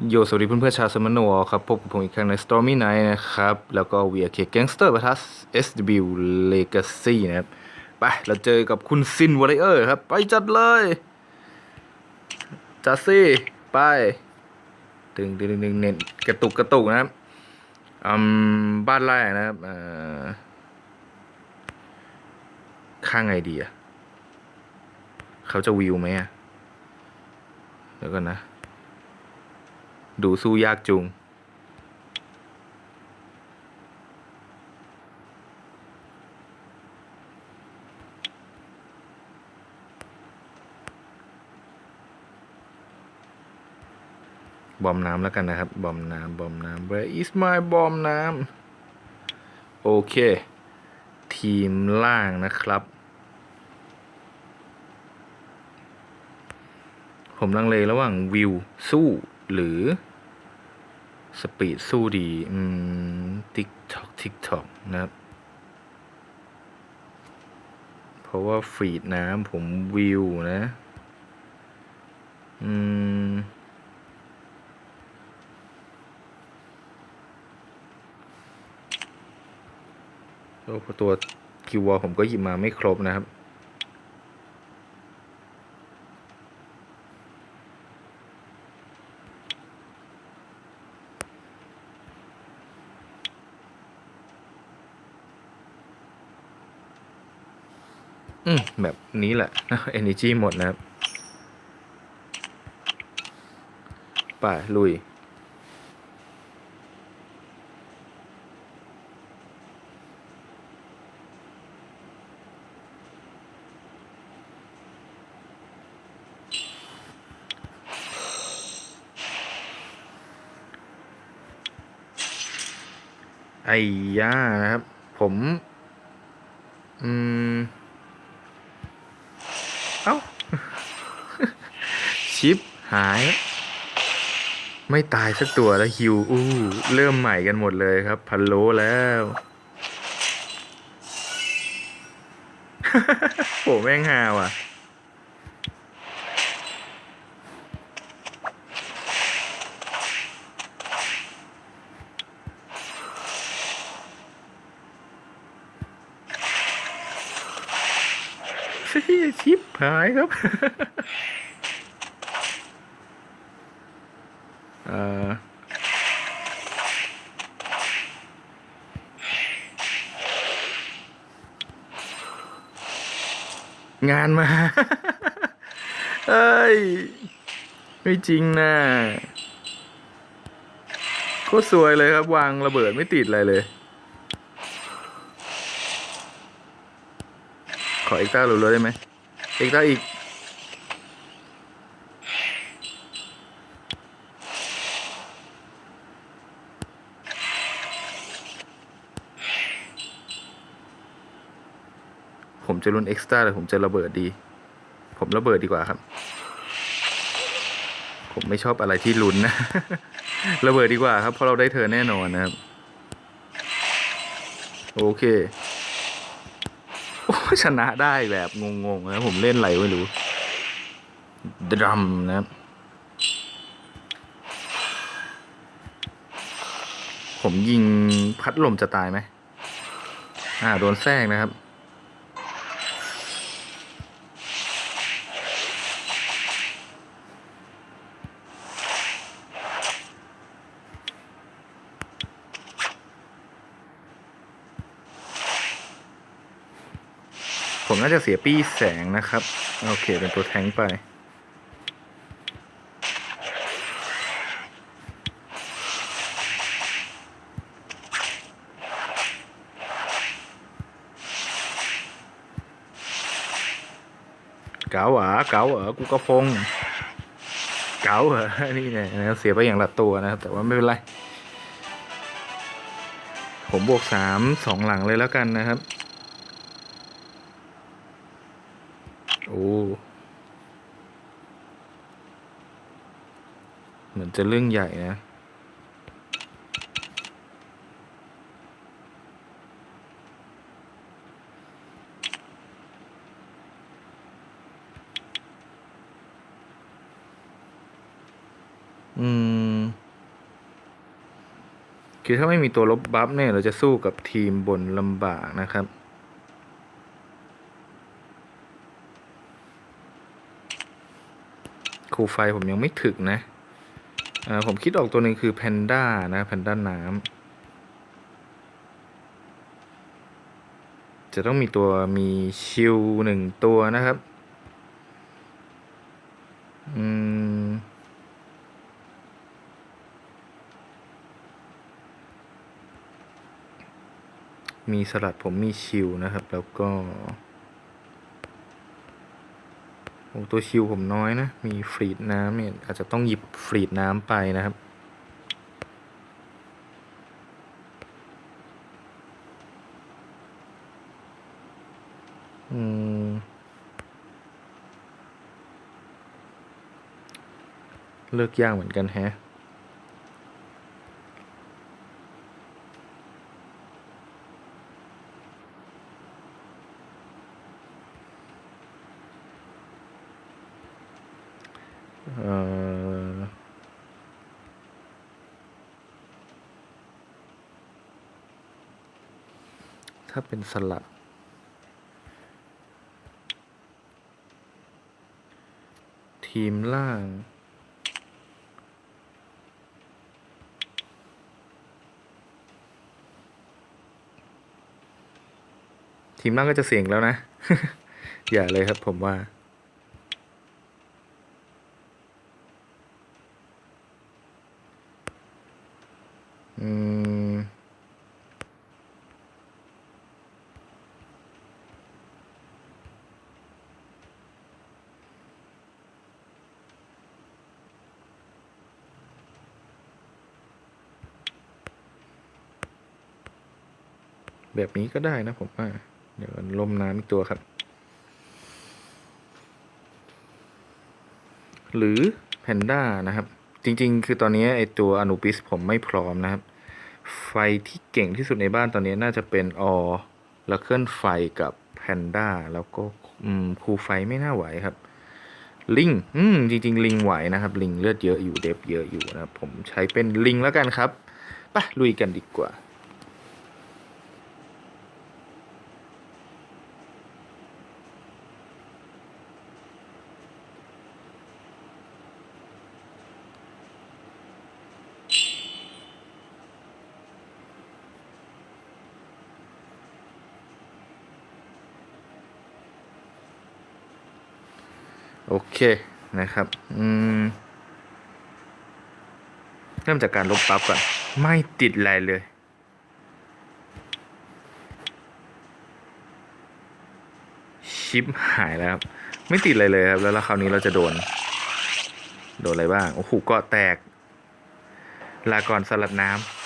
โยสวัสดีเพื่อนๆชาวสมโนครับ พบกับผมอีกครั้งใน Stormy Night นะครับ แล้วก็ VRK Gangster ประทัส SW Legacy นะครับ ไป เราเจอกับคุณซินวอริเออร์ครับ ไปจัดเลย จัดสิไป ดึงดึงดึงเน็ตกระตุกกระตุกนะครับอืมบ้านแรกนะครับอ่อข้างไงดีอะเขาจะวิวไหมอะเดี๋ยวก่อนนะ ดูสู้ยากจุง บอมน้ำแล้วกันนะครับ บอมน้ำบอมน้ำ where is my บอมน้ำ โอเค ทีมล่างนะครับ ผมลังเลระหว่างวิวสู้หรือ สปีดสู้ดี อืมทิกทอกทิกทอกนะครับ เพราะว่าฟีดน้ำผมวิวนะ อืมโอ้เพราะตัวคิววอผมก็หยิบมาไม่ครบนะครับ อืมแบบนี้แหละ energy หมดนะครับ ไป ลุย ไอ้ย่านะครับ ผม อืม เอ้า ชิปหาย ไม่ตายสักตัวแล้วฮิวอู้เริ่มใหม่กันหมดเลยครับ พันโลแล้วโหแม่งฮาว่ะชิปหายครับ เอ่อ งานมา เอ้ย ไม่จริงนะโคตรสวยเลยครับ วางระเบิดไม่ติดอะไรเลย ขอเอ็กต้ารัวๆได้ไหมเอ็กต้าอีก จะรุ่นเอ็กซ์ต้าหรือผมจะระเบิดดี ผมระเบิดดีกว่าครับ ผมไม่ชอบอะไรที่ลุ้นนะ ระเบิดดีกว่าครับเพราะเราได้เธอแน่นอนนะครับ โอเคโอ้ชนะได้แบบงงๆนะผมเล่นอะไรไม่รู้ดรัมนะครับผมยิงพัดลมจะตายไหม อ่า โดนแทรกนะครับ ผมน่าจะเสียปี้แสงนะครับ โอเค เป็นตัวแทงไปเก๋าเหรอเก๋าเหรอกูกระพงเก๋าเหรอนี่เนี่ยนะเสียไปอย่างละตัวนะครับ แต่ว่าไม่เป็นไร ผมบวกสามสองหลังเลยแล้วกันนะครับ โอ้เหมือนจะเรื่องใหญ่นะ อืม คือถ้าไม่มีตัวลบบัฟเนี่ย เราจะสู้กับทีมบนลำบากนะครับ ครูไฟผมยังไม่ถึกนะผมคิดออกตัวหนึ่งคือแพนด้านะแพนด้าน้ำจะต้องมีตัวมีชิลหนึ่งตัวนะครับ อืมมีสลัดผมมีชิลนะครับ แล้วก็ โอ้ตัวชิวผมน้อยนะ มีฟรีดน้ำเนี่ยอาจจะต้องหยิบฟรีดน้ำไปนะครับ อืม เลือกยากเหมือนกันแฮะ เอ่อถ้าเป็นสลัดทีมล่าง ทีมล่างก็จะเสี่ยงแล้วนะ อย่าเลยครับผมว่า ก็ได้นะผมว่าเดี๋ยวลมน้ำอีกตัวครับ หรือแพนด้านะครับ จริง ๆ คือตอนนี้ไอตัวอนุบิสผมไม่พร้อมนะครับ ไฟที่เก่งที่สุดในบ้านตอนนี้น่าจะเป็นอแล้วเคลื่อนไฟกับแพนด้าแล้วก็ครูไฟไม่น่าไหวครับ ลิงอืมจริง ๆ ลิงไหวนะครับ ลิงเลือดเยอะอยู่เดฟเยอะอยู่นะครับ ผมใช้เป็นลิงแล้วกันครับไปลุยกันดีกว่า โอเคนะครับ อืม เริ่มจากการลบปั๊บก่อน ไม่ติดอะไรเลย ชิปหายแล้วครับ ไม่ติดอะไรเลยครับ แล้วคราวนี้เราจะโดน โดนอะไรบ้าง โอ้โหกาะแตก ลาก่อนสลัดน้ำ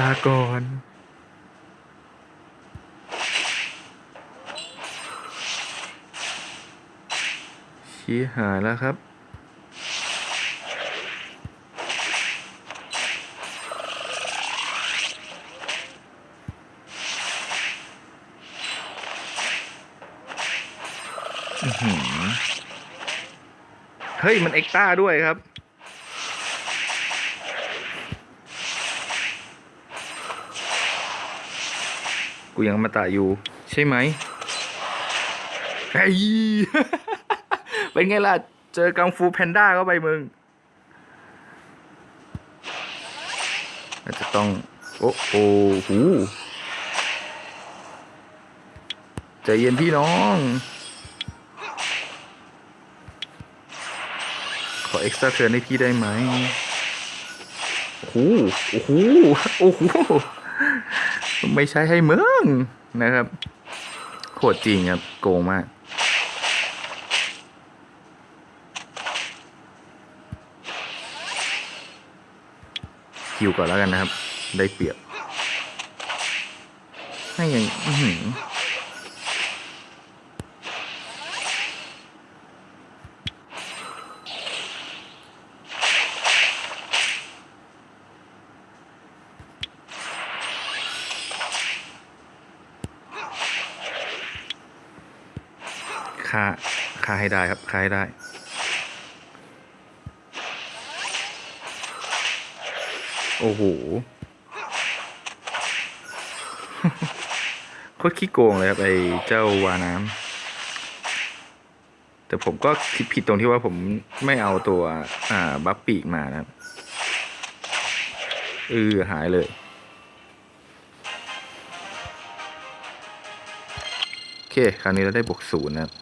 ลาก่อนชี้หายแล้วครับเฮ้ย มันเอ็กต้าด้วยครับ กูยังมาตะอยู่ใช่ไหมไอ้ยเป็นไงล่ะ เจอกังฟูแพนด้าเข้าไปมึงอาจจะต้อง โอ้โหหูใจเย็นพี่น้อง ขอเอ็กซ์ตร้าเทิร์นให้พี่ได้ไหมโอ้โหโอ้โหโอ้โห ไม่ใช่ให้มึงนะครับโคตรจริงครับ โกงมาก คิวก่อนแล้วกันนะครับ ได้เปรียบให้ยังอื้อหือ ฆ่าฆ่าให้ได้ครับฆ่าให้ได้ โอ้โหโคตรขี้โกงเลยครับไอ้เจ้าวาน้ำแต่ผมก็คิดผิดตรงที่ว่าผมไม่เอาตัว อ่า บัฟปีกมานะครับเออหายเลยโอเค คราวนี้เราได้บวกศูนย์นะครับ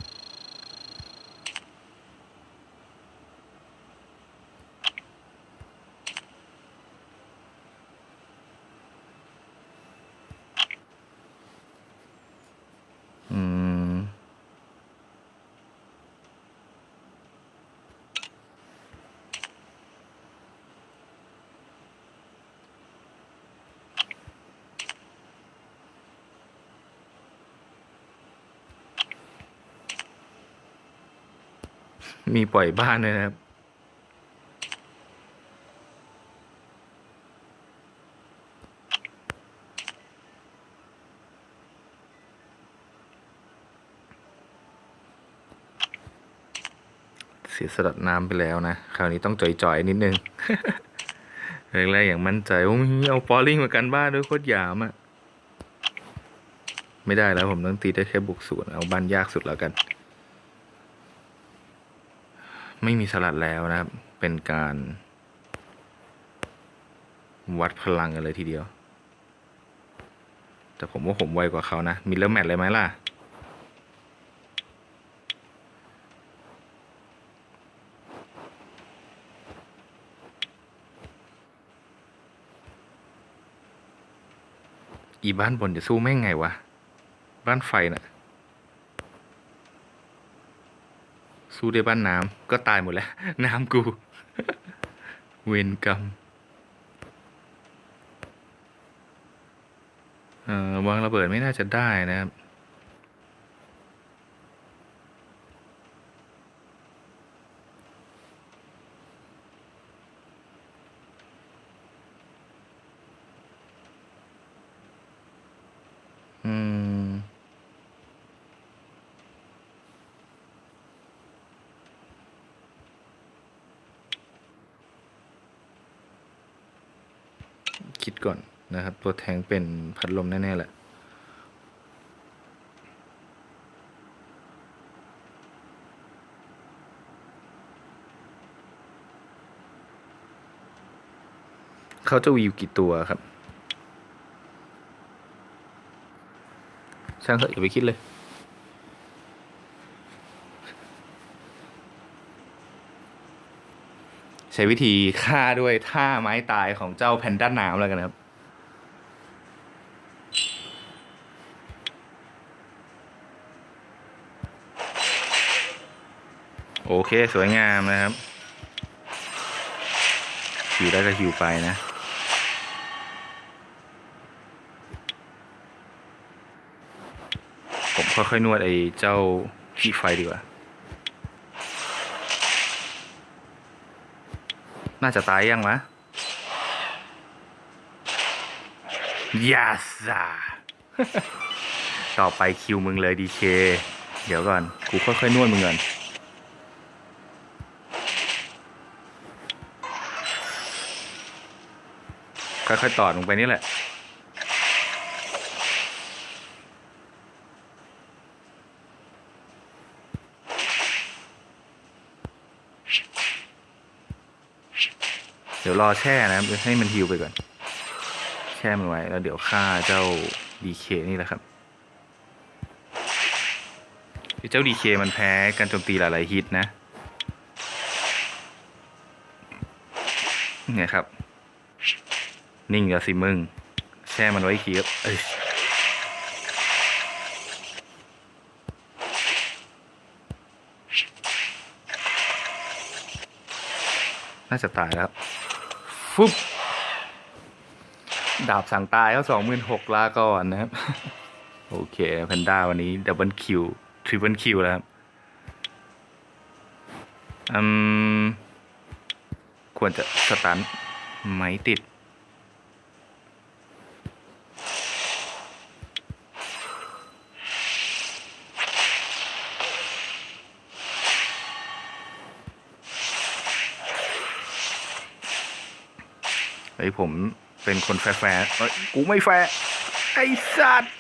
มีปล่อยบ้านด้วยนะครับ เสียสลัดน้ำไปแล้วนะ คราวนี้ต้องจ่อยๆ นิดนึงแรกๆอย่างมั่นใจโอ้ยเอาฟอลลิ่งมากันบ้านด้วยโคตรหยามอะไม่ได้แล้วผมต้องตีได้แค่บุกศูนย์เอาบ้านยากสุดแล้วกัน ไม่มีสลัดแล้วนะครับ เป็นการ วัดพลังกันเลยทีเดียว แต่ผมว่าผมไวกว่าเขานะมิลเลอร์แมทเลยไหมล่ะ อีบ้านบนจะสู้แม่งไงวะ บ้านไฟน่ะ สู้ได้บ้านน้ำก็ตายหมดแล้ว น้ำกู เวรกรรมวางระเบิดไม่น่าจะได้นะครับ อืม คิดก่อ นะครับ ตัวแทงเป็นพัดลมแน่ๆแหละเขาจะวีวกี่ตัวครับ ช่างเถอะอย่าไปคิดเลย ใช้วิธีฆ่าด้วยท่าไม้ตายของเจ้าแพนด้าน้ำแล้วกันนะครับ โอเคสวยงามนะครับหิวได้ก็หิวไปนะผมค่อยๆนวดไอ้เจ้าขี้ไฟดีกว่า น่าจะตายยังวะ yes อะต่อไปคิวมึงเลยดีเค เดี๋ยวก่อน กูค่อยๆนวดมึงก่อน ค่อยๆตอดลงไปนี่แหละ เดี๋ยวรอแช่นะครับให้มันฮิวไปก่อน แช่มันไว้ แล้วเดี๋ยวฆ่าเจ้าดีเคนี่แหละครับเจ้าดีเคมันแพ้การโจมตีหลายๆฮิตนะ เนี่ยครับ นิ่งกับสิมึง แช่มันไว้อีกทีครับเอ้ยน่าจะตายแล้ว ฟุบดาบสั่งตายเขาสองหมื่นหกลาก่อนนะครับ โอเคแพนด้าวันนี้ดับเบิลคิวทริปเปิลคิวแล้วครับ อืม ควรจะสตันไหมติด ผมเป็นคนแฟร์กูไม่แฟร์ไอ้สัตว์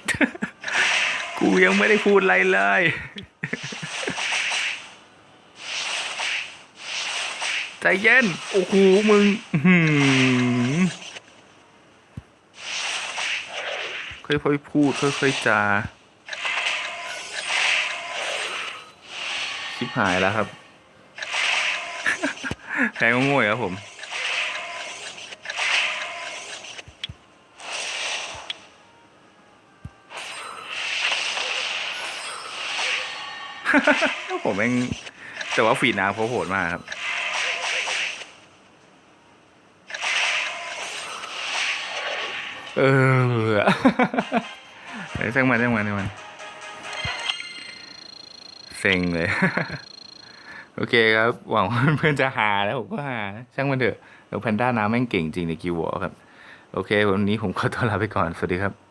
กูยังไม่ได้พูดอะไรเลย ใจเย็น โอ้โห มึงค่อยๆพูดค่อยๆจาชิบหายแล้วครับแพ้งโง่ๆครับผม ผมเองแต่ว่าฟีน้ำเขาโหดมากครับเออเฮ้ยช่างมันช่างมันช่างมันเซ็งเลย โอเคครับ หวังว่าเพื่อนจะหาแล้วผมก็หา ช่างมันเถอะเดี๋ยวแพนด้าน้ำแม่งเก่งจริงในกิววอครับ โอเค วันนี้ผมขอตัวลาไปก่อน สวัสดีครับ